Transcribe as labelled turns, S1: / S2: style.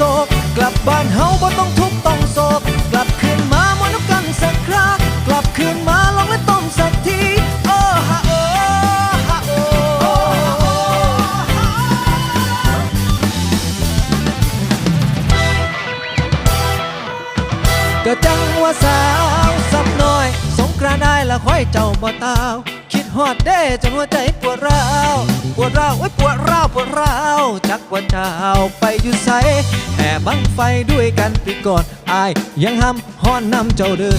S1: ศก กลับบ้านเฮาบ่ต้องทุกต้องโศก กลับคืนมาหม่นกันสักครักกลับคืนมาลองและต้มสักทีโอ้ฮะโอ้ฮะโอ้ก็จังว่าสาวสับน้อย สงกรานได้ละค่อยเจ้าบ่ตาว คิดฮอดเด้จังหัวใจปวดร้าว ราวจักว่าเจ้าไปอยู่ไสแห่บังไฟด้วยกันปีก่อนอายยังห้ำฮ้อนนำเจ้าเด้อ